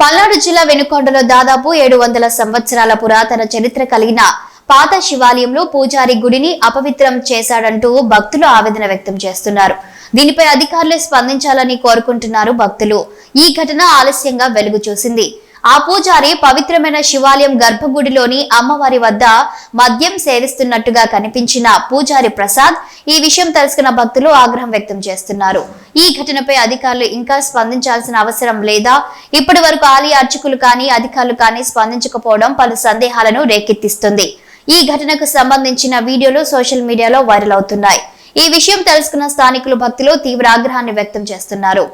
పల్నాడు జిల్లా వెనుకొండలో దాదాపు ఏడు వందల సంవత్సరాల పురాతన చరిత్ర కలిగిన పాత శివాలయంలో పూజారి గుడిని అపవిత్రం చేశాడంటూ భక్తులు ఆవేదన వ్యక్తం చేస్తున్నారు. దీనిపై అధికారులే స్పందించాలని కోరుకుంటున్నారు భక్తులు. ఈ ఘటన ఆలస్యంగా వెలుగు చూసింది. ఆ పూజారి పవిత్రమైన శివాలయం గర్భగుడిలోని అమ్మవారి వద్ద మద్యం సేవిస్తున్నట్టుగా కనిపించిన పూజారి ప్రసాద్ ఈ విషయం తెలుసుకున్న భక్తులు ఆగ్రహం వ్యక్తం చేస్తున్నారు. ఈ ఘటనపై అధికారులు ఇంకా స్పందించాల్సిన అవసరం లేదా? ఇప్పటి వరకు ఆలయ అర్చకులు కానీ అధికారులు కానీ స్పందించకపోవడం పలు సందేహాలను రేకెత్తిస్తుంది. ఈ ఘటనకు సంబంధించిన వీడియోలు సోషల్ మీడియాలో వైరల్ అవుతున్నాయి. ఈ విషయం తెలుసుకున్న స్థానికులు భక్తులు తీవ్ర ఆగ్రహాన్ని వ్యక్తం చేస్తున్నారు.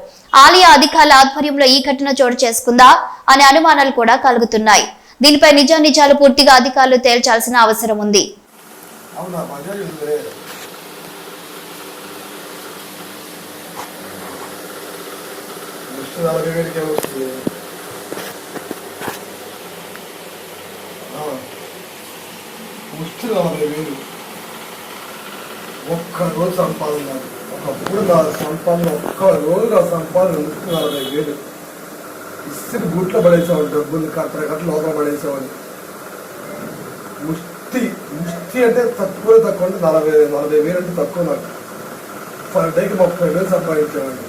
ఆలయ అధికారుల ఆధ్వర్యంలో ఈ ఘటన చోటు చేసుకుందా అనే అనుమానాలు కూడా కలుగుతున్నాయి. దీనిపై నిజా నిజాలు పూర్తిగా అధికారులు తేల్చాల్సిన అవసరం ఉంది. ముస్తు నలభై వేలు. ఒక్క రోజు సంపాదన ఒకప్పుడు నా సంపాదన ఒక్క రోజు నా సంపాదన ఎందుకు నలభై వేలు. ఇస్త్రీ బూట్లో పడేసేవాడు డబ్బులు కట్టర కట్ట లోపల పడేసేవాడు ముష్టి ముష్టి అంటే తక్కువ తక్కువ అంటే నలభై నలభై వేలు అంటే తక్కువ నాకు. పర్ డేకి ముప్పై వేలు సంపాదించేవాడిని.